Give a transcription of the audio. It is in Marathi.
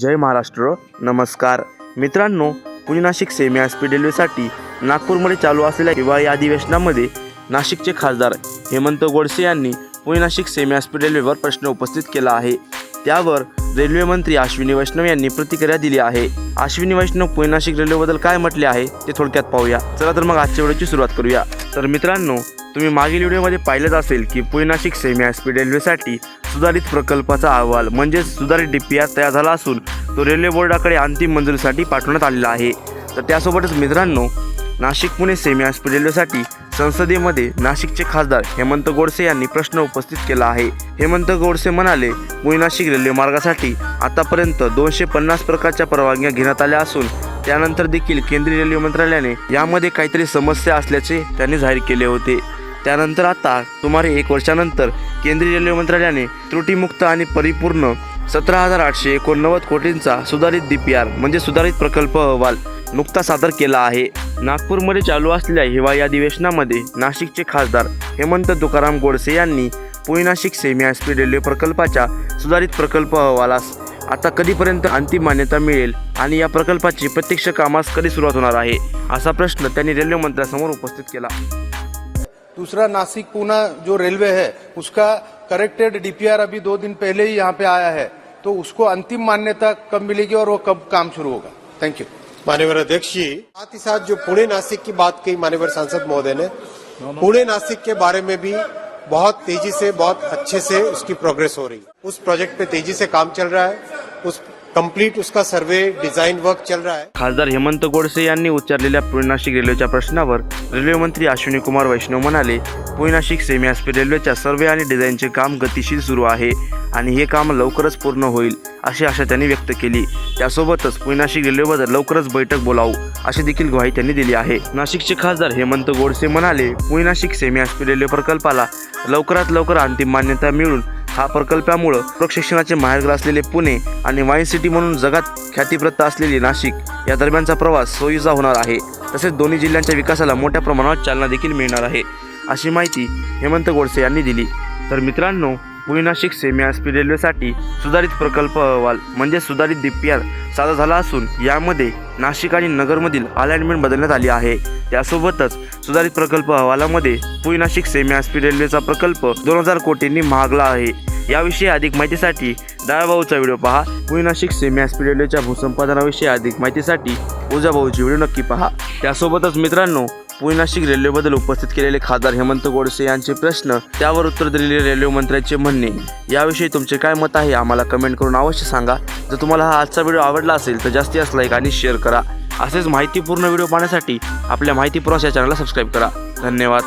जय महाराष्ट्र नमस्कार. मित्रांनो Pune Nashik semi high speed रेल्वेसाठी नागपूरमध्ये चालू असलेल्या हिवाळी अधिवेशनामध्ये नाशिकचे खासदार हेमंत गोडसे यांनी Pune Nashik semi high speed रेल्वेवर प्रश्न उपस्थित केला आहे. त्यावर रेल्वे मंत्री अश्विनी वैष्णव यांनी प्रतिक्रिया दिली आहे. अश्विनी वैष्णव पुणे नाशिक रेल्वेबद्दल काय म्हटले आहे ते थोडक्यात पाहूया. चला तर मग आजच्या व्हिडिओची सुरुवात करूया. तर मित्रांनो तुम्ही मागील व्हिडिओमध्ये पाहिलंच असेल की Pune Nashik semi high speed रेल्वेसाठी सुधारित प्रकल्पाचा अहवाल म्हणजेच सुधारित डी पी आर तयार झाला असून तो रेल्वे बोर्डाकडे अंतिम मंजुरीसाठी पाठवण्यात आलेला आहे. तर त्यासोबतच मित्रांनो Nashik Pune semi high speed रेल्वेसाठी संसदेमध्ये नाशिकचे खासदार हेमंत गोडसे यांनी प्रश्न उपस्थित केला आहे. हेमंत गोडसे म्हणाले पुणे नाशिक रेल्वे मार्गासाठी आतापर्यंत दोनशे पन्नास प्रकारच्या परवानग्या घेण्यात आल्या असून त्यानंतर देखील केंद्रीय रेल्वे मंत्रालयाने यामध्ये काहीतरी समस्या असल्याचे त्यांनी जाहीर केले होते. त्यानंतर आता सुमारे एक वर्षानंतर केंद्रीय रेल्वे मंत्रालयाने त्रुटीमुक्त आणि परिपूर्ण सतरा हजार आठशे एकोणनव्वद कोटींचा सुधारित डी पी आर म्हणजे सुधारित प्रकल्प अहवाल नुकता सादर केला आहे. नागपूरमध्ये चालू असलेल्या हिवाळी अधिवेशनामध्ये नाशिकचे खासदार हेमंत तुकाराम गोडसे यांनी Pune Nashik semi high speed railway प्रकल्पाच्या सुधारित प्रकल्प अहवालास आता कधीपर्यंत अंतिम मान्यता मिळेल आणि या प्रकल्पाची प्रत्यक्ष कामास कधी सुरुवात होणार आहे असा प्रश्न त्यांनी रेल्वे मंत्र्यासमोर उपस्थित केला. दूसरा नासिक पूना जो रेलवे है, उसका करेक्टेड डीपीआर अभी दो दिन पहले ही यहाँ पे आया है। तो उसको अंतिम मान्यता कब मिलेगी और वो कब काम शुरू होगा? थैंक यू मान्यवर अध्यक्ष जी, साथ ही साथ जो पुणे नासिक की बात कही मान्यवर सांसद महोदय ने, पुणे नासिक के बारे में भी बहुत तेज़ी से, बहुत अच्छे से उसकी प्रोग्रेस हो रही है। उस प्रोजेक्ट पे तेज़ी से काम चल रहा है। उस कंप्लीट उसका सर्वे डिजाइन वर्क चल रहा है। खासदार हेमंत गोडसे यांनी उच्चारलेल्या पुणे नाशिक रेल्वेच्या प्रश्नावर रेल्वे मंत्री अश्विनी कुमार वैष्णव म्हणाले पुणे नाशिक सेमी हाय रेल्वेच्या सर्वे आणि डिझाईनचे काम गतिशील सुरू आहे आणि हे काम लवकरच पूर्ण होईल अशी आशा त्यांनी व्यक्त केली. त्यासोबतच पुणे नाशिक रेल्वेबद्दल लवकरच बैठक बोलावू अशी देखील ग्वाही त्यांनी दिली आहे. नाशिकचे खासदार हेमंत गोडसे म्हणाले Pune Nashik semi high railway प्रकल्पाला लवकरात लवकर अंतिम मान्यता मिळून हा प्रकल्पामुळं प्रशिक्षणाचे माहेरघर असलेले पुणे आणि वाईन सिटी म्हणून जगात ख्यातीप्रत असलेली नाशिक या दरम्यानचा प्रवास सोयीचा होणार आहे. तसेच दोन्ही जिल्ह्यांच्या विकासाला मोठ्या प्रमाणावर चालना देखील मिळणार आहे. अशी माहिती हेमंत गोडसे यांनी दिली. तर मित्रांनो Pune Nashik semi high speed रेल्वेसाठी सुधारित प्रकल्प अहवाल म्हणजे सुधारित डीपीआर सादर झाला असून यामध्ये नाशिक आणि नगरमधील अलाइनमेंट बदलण्यात आली आहे. त्यासोबतच सुधारित प्रकल्प अहवालामध्ये Pune Nashik semi high speed रेल्वेचा प्रकल्प दोन हजार कोटींनी महागला आहे. याविषयी अधिक माहितीसाठी डाळभाऊचा व्हिडिओ पहा. पुणे नाशिक सेमी हॉस्पिटलच्या रेल्वेच्या भूसंपादनाविषयी अधिक माहितीसाठी भाऊची व्हिडिओ नक्की पहा. त्यासोबतच मित्रांनो पुणे नाशिक रेल्वेबद्दल उपस्थित केलेले खासदार हेमंत गोडसे यांचे प्रश्न त्यावर उत्तर दिलेले रेल्वे मंत्र्यांचे म्हणणे. याविषयी तुमचे काय मत आहे आम्हाला कमेंट करून अवश्य सांगा. जर तुम्हाला हा आजचा व्हिडिओ आवडला असेल तर जास्ती असला लाईक आणि शेअर करा. असेच माहितीपूर्ण व्हिडिओ पाहण्यासाठी आपल्या माहिती या चॅनलला सबस्क्राईब करा. धन्यवाद.